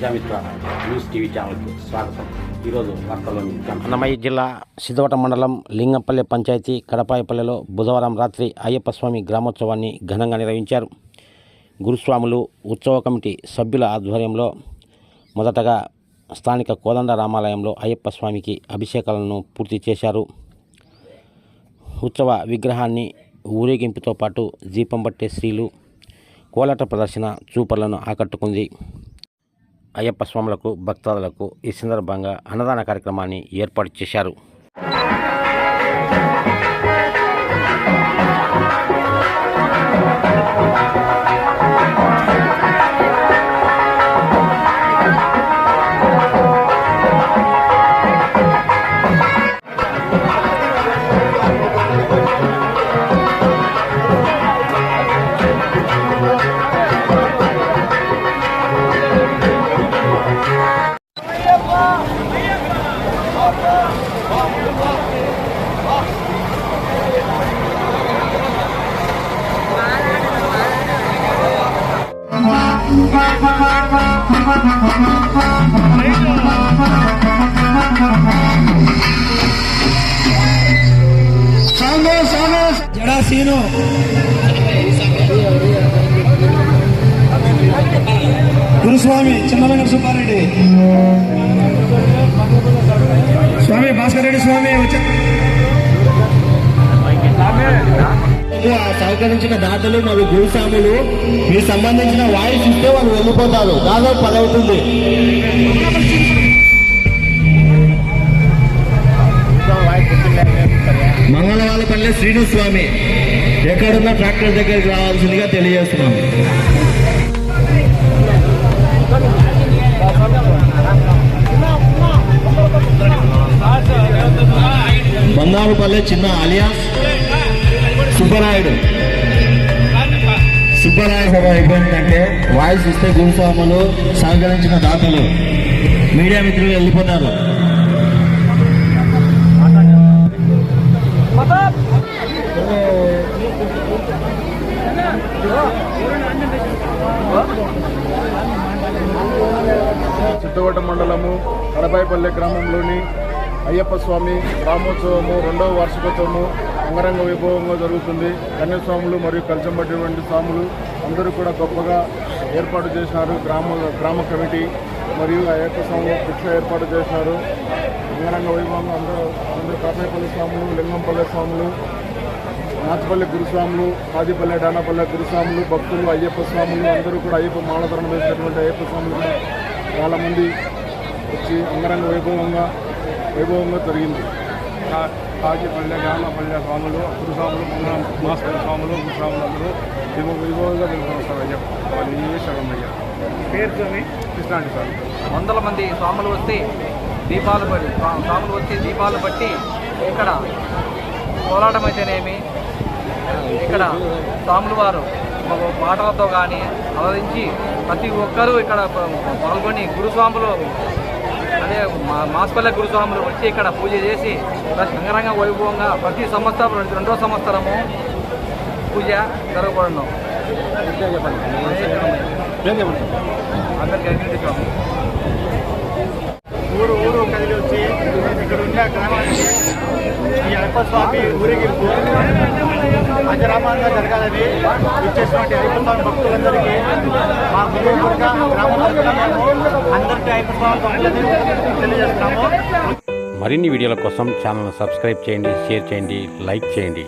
Prajamitra news TV ఛానల్కి స్వాగతం. ఈరోజు వార్తల్లోని అన్నమయ్య జిల్లా సిద్ధవట మండలం లింగంపల్లె పంచాయతీ కడపాయపల్లెలో బుధవారం రాత్రి అయ్యప్ప స్వామి గ్రామోత్సవాన్ని ఘనంగా నిర్వహించారు. గురుస్వాములు ఉత్సవ కమిటీ సభ్యుల ఆధ్వర్యంలో మొదటగా స్థానిక కోదండ రామాలయంలో అయ్యప్ప స్వామికి అభిషేకాలను పూర్తి చేశారు. ఉత్సవ విగ్రహాన్ని ఊరేగింపుతో పాటు దీపం పట్టే స్త్రీలు కోలాట ప్రదర్శన చూపర్లను ఆకట్టుకుంది. అయ్యప్ప స్వాములకు భక్తాదులకు ఈ సందర్భంగా అన్నదాన కార్యక్రమాన్ని ఏర్పాటు చేశారు. జడా గురుస్వామి చిన్నరంగ సుబ్బారెడ్డి. స్వామి భాస్కర్ రెడ్డి స్వామి వచ్చి సహకరించిన దాతలు మరియు గురుస్వాములు మీకు సంబంధించిన వాయిస్ ఇస్తే వాళ్ళు వెళ్ళిపోతారు. దాదాపు పది అవుతుంది. మంగళవాళ్ళపల్లె శ్రీను స్వామి. ఎక్కడున్న ట్రాక్టర్ దగ్గరికి రావాల్సిందిగా తెలియజేస్తున్నాం. చిన్న అలియాస్ సుబ్బరాయుడు. సుబ్బరాయుడు సభ అయిపోయిందంటే వాయిస్ ఇస్తే గురుస్వాములు సహకరించిన దాతలు. మీడియా మిత్రులు వెళ్ళిపోతారు. సిద్ధవట మండలము కడపాయపల్లె గ్రామంలోని అయ్యప్ప స్వామి రామోత్సవము రెండవ వార్షికోత్సవము అంగరంగ వైభవంగా జరుగుతుంది. కన్యాస్వాములు మరియు కలిసంబట్టినటువంటి స్వాములు అందరూ కూడా గొప్పగా ఏర్పాటు చేసినారు. గ్రామ గ్రామ కమిటీ మరియు అయ్యప్ప స్వామి భిక్ష ఏర్పాటు చేసినారు. అంగరంగ వైభవంగా అందరూ అందరూ కాసాయపల్లి స్వాములు లింగంపల్లె స్వాములు నాచపల్లి గురుస్వాములు కాదిపల్లె డానాపల్లె గురుస్వాములు భక్తులు అయ్యప్ప స్వాములు అందరూ కూడా అయ్యప్ప మాలధరణ వేసినటువంటి అయ్యప్ప స్వాములు కూడా చాలామంది వచ్చి అంగరంగ వైభవంగా వైభవంగా జరిగింది. కాకిపల్లె డానాపల్లె స్వాములు గురుస్వాములు మాస్కర్ స్వాములు గురుస్వాములు అందరూ వైభవ వైభవంగా అయ్యప్ప వాళ్ళు ఏ శరణయ్య? పేరు స్వామి కృష్ణాంటి స్వామి వందల మంది స్వాములు వస్తే దీపాలు పడి స్వా- స్వాములు వచ్చి దీపాలు బట్టి ఇక్కడ పోరాటం అయితేనేమి? ఇక్కడ స్వాములు వారు మాటలతో కానీ అలరించి ప్రతి ఒక్కరూ ఇక్కడ పాల్గొని గురుస్వాములు అదే మా- మాస్పల్లె గురుస్వాములు వచ్చి ఇక్కడ పూజ చేసి రంగరంగ వైభవంగా ప్రతి సంవత్సరం రెండు- రెండో సంవత్సరము పూజ జరగబడను. అందరికీ స్వామి ఊరు ఊరు కదిలి వచ్చి ఇక్కడ ఉన్న గ్రామానికి ఈ అయ్యప్ప స్వామి ఊరేగింపు. అజరామంగా జరగాలని ఇచ్చేసినటువంటి అయ్యప్పస్వామి భక్తులందరికీ మా గురువుగా గ్రామంలో అందరికీ అయ్యప్పస్వామి భక్తులని తెలియజేస్తున్నాము. మరిన్ని వీడియోల కోసం ఛానల్ సబ్స్క్రైబ్ చేయండి షేర్ చేయండి లైక్ చేయండి.